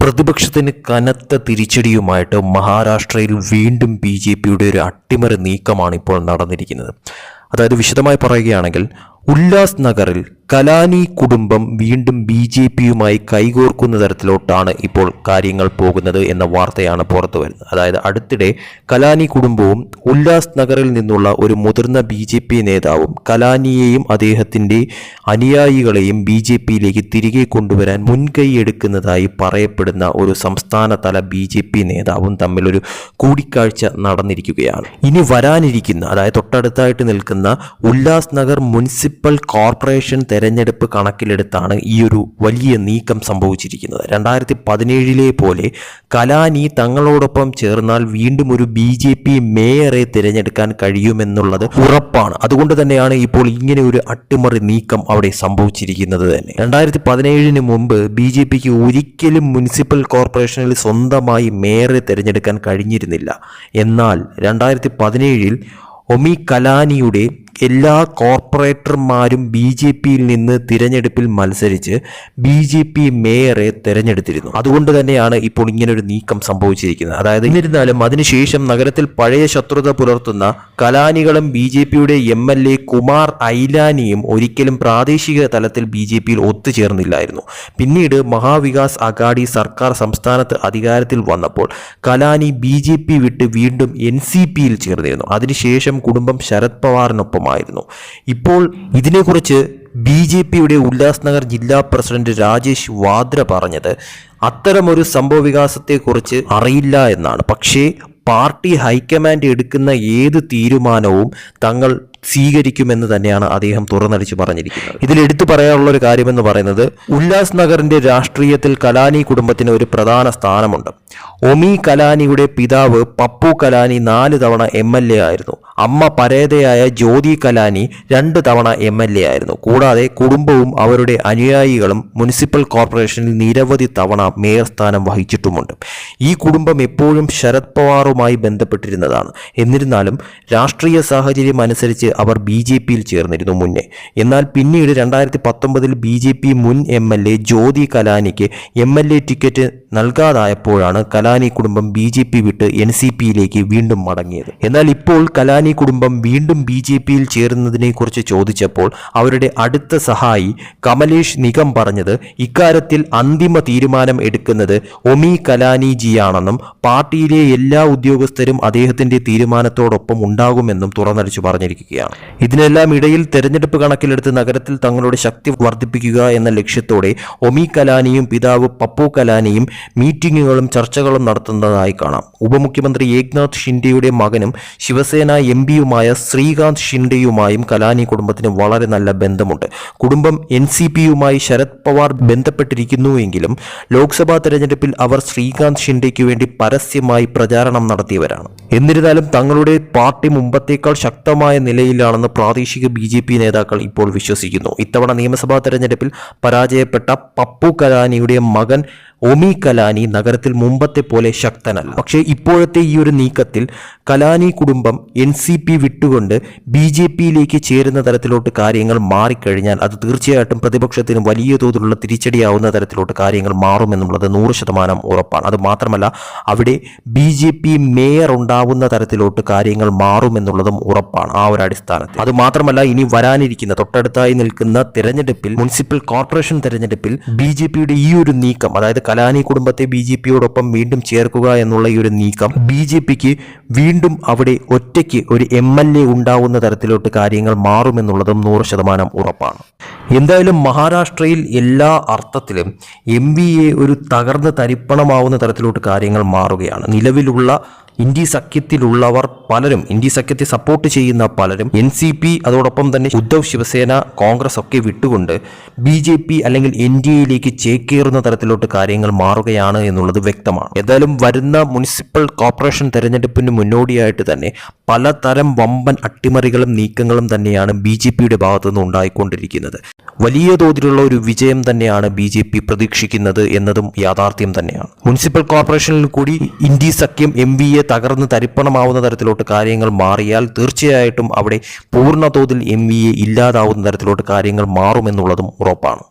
പ്രതിപക്ഷത്തിന് കനത്ത തിരിച്ചടിയുമായിട്ട് മഹാരാഷ്ട്രയിൽ വീണ്ടും ബി ജെ പിയുടെ ഒരു അട്ടിമറി നീക്കമാണ് ഇപ്പോൾ നടന്നിരിക്കുന്നത്. അതായത് വിശദമായി പറയുകയാണെങ്കിൽ ഉല്ലാസ് നഗറിൽ കലാനി കുടുംബം വീണ്ടും ബി ജെ പിയുമായി കൈകോർക്കുന്ന തരത്തിലോട്ടാണ് ഇപ്പോൾ കാര്യങ്ങൾ പോകുന്നത് എന്ന വാർത്തയാണ് പുറത്തു വരുന്നത്. അതായത് അടുത്തിടെ കലാനി കുടുംബവും ഉല്ലാസ് നഗറിൽ നിന്നുള്ള ഒരു മുതിർന്ന ബി ജെ പി നേതാവും കലാനിയെയും അദ്ദേഹത്തിന്റെ അനുയായികളെയും ബി ജെ പിയിലേക്ക് തിരികെ കൊണ്ടുവരാൻ മുൻകൈ എടുക്കുന്നതായി പറയപ്പെടുന്ന ഒരു സംസ്ഥാന തല ബി ജെ പി നേതാവും തമ്മിലൊരു കൂടിക്കാഴ്ച നടന്നിരിക്കുകയാണ്. ഇനി വരാനിരിക്കുന്ന അതായത് തൊട്ടടുത്തായിട്ട് നിൽക്കുന്ന ഉല്ലാസ് നഗർ മുനിസിപ്പൽ കോർപ്പറേഷൻ തെരഞ്ഞെടുപ്പ് കണക്കിലെടുത്താണ് ഈ ഒരു വലിയ നീക്കം സംഭവിച്ചിരിക്കുന്നത്. രണ്ടായിരത്തി പതിനേഴിലെ പോലെ കലാനി തങ്ങളോടൊപ്പം ചേർന്നാൽ വീണ്ടും ഒരു ബി ജെ പി മേയറെ തിരഞ്ഞെടുക്കാൻ കഴിയുമെന്നുള്ളത് ഉറപ്പാണ്. അതുകൊണ്ട് തന്നെയാണ് ഇപ്പോൾ ഇങ്ങനെ ഒരു അട്ടിമറി നീക്കം അവിടെ സംഭവിച്ചിരിക്കുന്നത് തന്നെ. രണ്ടായിരത്തി പതിനേഴിന് മുമ്പ് ബി ജെ പിക്ക് ഒരിക്കലും മുനിസിപ്പൽ കോർപ്പറേഷനിൽ സ്വന്തമായി മേയറെ തിരഞ്ഞെടുക്കാൻ കഴിഞ്ഞിരുന്നില്ല. എന്നാൽ രണ്ടായിരത്തി പതിനേഴിൽ ഒമി കലാനിയുടെ എല്ലാ കോർപ്പറേറ്റർമാരും ബി ജെ പിയിൽ നിന്ന് തിരഞ്ഞെടുപ്പിൽ മത്സരിച്ച് ബി ജെ പി മേയറെ തിരഞ്ഞെടുത്തിരുന്നു. അതുകൊണ്ട് തന്നെയാണ് ഇപ്പോൾ ഇങ്ങനൊരു നീക്കം സംഭവിച്ചിരിക്കുന്നത്. അതായത് എന്നിരുന്നാലും അതിനുശേഷം നഗരത്തിൽ പഴയ ശത്രുത പുലർത്തുന്ന കലാനികളും ബി ജെ പിയുടെ എം എൽ എ കുമാർ ഐലാനിയും ഒരിക്കലും പ്രാദേശിക തലത്തിൽ ബി ജെ പിയിൽ ഒത്തുചേർന്നില്ലായിരുന്നു. പിന്നീട് മഹാവികാസ് അഗാഡി സർക്കാർ സംസ്ഥാനത്ത് അധികാരത്തിൽ വന്നപ്പോൾ കലാനി ബി ജെ പി വിട്ട് വീണ്ടും എൻ സി പിയിൽ ചേർന്നിരുന്നു. അതിനുശേഷം കുടുംബം ശരത് പവാറിനൊപ്പമായിരുന്നു ഇപ്പോൾ ഇതിനെക്കുറിച്ച് ബി ജെ പിയുടെ ഉല്ലാസ്നഗർ ജില്ലാ പ്രസിഡന്റ് രാജേഷ് വാദ്ര പറഞ്ഞത് അത്തരമൊരു സംഭവ വികാസത്തെക്കുറിച്ച് അറിയില്ല എന്നാണ്. പക്ഷേ പാർട്ടി ഹൈക്കമാൻഡ് എടുക്കുന്ന ഏത് തീരുമാനവും തങ്ങൾ സ്വീകരിക്കുമെന്ന് തന്നെയാണ് അദ്ദേഹം തുറന്നടിച്ച് പറഞ്ഞിരിക്കുന്നത്. ഇതിൽ എടുത്തു പറയാനുള്ള ഒരു കാര്യമെന്ന് പറയുന്നത് ഉല്ലാസ് നഗറിന്റെ രാഷ്ട്രീയത്തിൽ കലാനി കുടുംബത്തിന് ഒരു പ്രധാന സ്ഥാനമുണ്ട്. ഒമി കലാനിയുടെ പിതാവ് പപ്പു കലാനി നാല് തവണ എ ആയിരുന്നു. അമ്മ പരേതയായ ജ്യോതി കലാനി രണ്ട് തവണ എം എൽ എ ആയിരുന്നു. കൂടാതെ കുടുംബവും അവരുടെ അനുയായികളും മുനിസിപ്പൽ കോർപ്പറേഷനിൽ നിരവധി തവണ മേയർ സ്ഥാനം വഹിച്ചിട്ടുമുണ്ട്. ഈ കുടുംബം എപ്പോഴും ശരത് പവാറുമായി ബന്ധപ്പെട്ടിരുന്നതാണ്. എന്നിരുന്നാലും രാഷ്ട്രീയ സാഹചര്യം അനുസരിച്ച് അവർ ബി ജെ പിയിൽ ചേർന്നിരുന്നു മുന്നേ. എന്നാൽ പിന്നീട് രണ്ടായിരത്തി പത്തൊമ്പതിൽ ബി ജെ പി മുൻ എം എൽ എ ജ്യോതി കലാനിക്ക് എം എൽ എ ടിക്കറ്റ് നൽകാതായപ്പോഴാണ് കലാനി കുടുംബം ബി ജെ പി വിട്ട് എൻ സി പിയിലേക്ക് വീണ്ടും മടങ്ങിയത്. എന്നാൽ ഇപ്പോൾ കലാനി കുടുംബം വീണ്ടും ബി ജെ പിയിൽ ചേരുന്നതിനെക്കുറിച്ച് ചോദിച്ചപ്പോൾ അവരുടെ അടുത്ത സഹായി കമലേഷ് നിഗം പറഞ്ഞത് ഇക്കാര്യത്തിൽ അന്തിമ തീരുമാനം എടുക്കുന്നത് ഒമി കലാനിജിയാണെന്നും പാർട്ടിയിലെ എല്ലാ ഉദ്യോഗസ്ഥരും അദ്ദേഹത്തിന്റെ തീരുമാനത്തോടൊപ്പം ഉണ്ടാകുമെന്നും തുറന്നടിച്ചു പറഞ്ഞിരിക്കുകയാണ്. ഇതിനെല്ലാം ഇടയിൽ തെരഞ്ഞെടുപ്പ് കണക്കിലെടുത്ത് നഗരത്തിൽ തങ്ങളുടെ ശക്തി വർദ്ധിപ്പിക്കുക എന്ന ലക്ഷ്യത്തോടെ ഒമി കലാനിയും പിതാവ് പപ്പു കലാനിയും മീറ്റിംഗുകളും ചർച്ചകളും നടത്തുന്നതായി കാണാം. ഉപമുഖ്യമന്ത്രി ഏക്നാഥ് ഷിൻഡെയുടെ മകനും ശിവസേന എം പിയുമായ ശ്രീകാന്ത് ഷിൻഡെയുമായും കലാനി കുടുംബത്തിന് വളരെ നല്ല ബന്ധമുണ്ട്. കുടുംബം എൻ സി പിയുമായി ശരത് പവാർ ബന്ധപ്പെട്ടിരിക്കുന്നുവെങ്കിലും ലോക്സഭാ തെരഞ്ഞെടുപ്പിൽ അവർ ശ്രീകാന്ത് ഷിൻഡെയ്ക്ക് വേണ്ടി പരസ്യമായി പ്രചാരണം നടത്തിയവരാണ്. എന്നിരുന്നാലും തങ്ങളുടെ പാർട്ടി മുമ്പത്തേക്കാൾ ശക്തമായ നിലയിലാണെന്ന് പ്രാദേശിക ബി ജെ പി നേതാക്കൾ ഇപ്പോൾ വിശ്വസിക്കുന്നു. ഇത്തവണ നിയമസഭാ തെരഞ്ഞെടുപ്പിൽ പരാജയപ്പെട്ട പപ്പു കലാനിയുടെ മകൻ ഒമി കലാനി നഗരത്തിൽ മുമ്പത്തെ പോലെ ശക്തനല്ല. പക്ഷേ ഇപ്പോഴത്തെ ഈ ഒരു നീക്കത്തിൽ കലാനി കുടുംബം എൻ സി പി വിട്ടുകൊണ്ട് ബി ജെ പിയിലേക്ക് ചേരുന്ന തരത്തിലോട്ട് കാര്യങ്ങൾ മാറിക്കഴിഞ്ഞാൽ അത് തീർച്ചയായിട്ടും പ്രതിപക്ഷത്തിന് വലിയ തോതിലുള്ള തിരിച്ചടിയാവുന്ന തരത്തിലോട്ട് കാര്യങ്ങൾ മാറുമെന്നുള്ളത് നൂറ് ശതമാനം ഉറപ്പാണ്. അത് മാത്രമല്ല അവിടെ ബി ജെ പി മേയർ ഉണ്ടാവുന്ന തരത്തിലോട്ട് കാര്യങ്ങൾ മാറുമെന്നുള്ളതും ഉറപ്പാണ് ആ ഒരു അടിസ്ഥാനത്തിൽ. അത് മാത്രമല്ല ഇനി വരാനിരിക്കുന്ന തൊട്ടടുത്തായി നിൽക്കുന്ന തെരഞ്ഞെടുപ്പിൽ മുനിസിപ്പൽ കോർപ്പറേഷൻ തെരഞ്ഞെടുപ്പിൽ ബി ജെ പിയുടെ ഈ ഒരു നീക്കം അതായത് കലാനി കുടുംബത്തെ ബി ജെ പിയോടൊപ്പം വീണ്ടും ചേർക്കുക എന്നുള്ള ഈ ഒരു നീക്കം ബി ജെ പിക്ക് വീണ്ടും അവിടെ ഒറ്റയ്ക്ക് ഒരു എം എൽ എ ഉണ്ടാവുന്ന തരത്തിലോട്ട് കാര്യങ്ങൾ മാറുമെന്നുള്ളതും നൂറ് ശതമാനം ഉറപ്പാണ്. എന്തായാലും മഹാരാഷ്ട്രയിൽ എല്ലാ അർത്ഥത്തിലും എം എ ഒരു തകർന്ന് തരിപ്പണമാവുന്ന തരത്തിലോട്ട് കാര്യങ്ങൾ മാറുകയാണ്. നിലവിലുള്ള ഇന്ത്യ സഖ്യത്തിലുള്ളവർ പലരും ഇന്ത്യ സഖ്യത്തെ സപ്പോർട്ട് ചെയ്യുന്ന പലരും എൻ സി പി അതോടൊപ്പം തന്നെ ഉദ്ധവ് ശിവസേന കോൺഗ്രസ് ഒക്കെ വിട്ടുകൊണ്ട് ബി ജെ പി അല്ലെങ്കിൽ എൻ ഡി എയിലേക്ക് ചേക്കേറുന്ന തരത്തിലോട്ട് കാര്യങ്ങൾ മാറുകയാണ് എന്നുള്ളത് വ്യക്തമാണ്. ഏതായാലും വരുന്ന മുനിസിപ്പൽ കോർപ്പറേഷൻ തെരഞ്ഞെടുപ്പിന് മുന്നോടിയായിട്ട് തന്നെ പലതരം വമ്പൻ അട്ടിമറികളും നീക്കങ്ങളും തന്നെയാണ് ബി ജെ പിയുടെ ഭാഗത്തുനിന്ന് ഉണ്ടായിക്കൊണ്ടിരിക്കുന്നത്. വലിയ തോതിലുള്ള ഒരു വിജയം തന്നെയാണ് ബി ജെ പി പ്രതീക്ഷിക്കുന്നത് എന്നതും യാഥാർത്ഥ്യം തന്നെയാണ്. മുനിസിപ്പൽ കോർപ്പറേഷനിൽ കൂടി ഇന്ത്യ സഖ്യം എം വി എ തകർന്ന് തരിപ്പണമാവുന്ന തരത്തിലോട്ട് കാര്യങ്ങൾ മാറിയാൽ തീർച്ചയായിട്ടും അവിടെ പൂർണ തോതിൽ എം വി എ ഇല്ലാതാവുന്ന തരത്തിലോട്ട് കാര്യങ്ങൾ മാറുമെന്നുള്ളതും ഉറപ്പാണ്.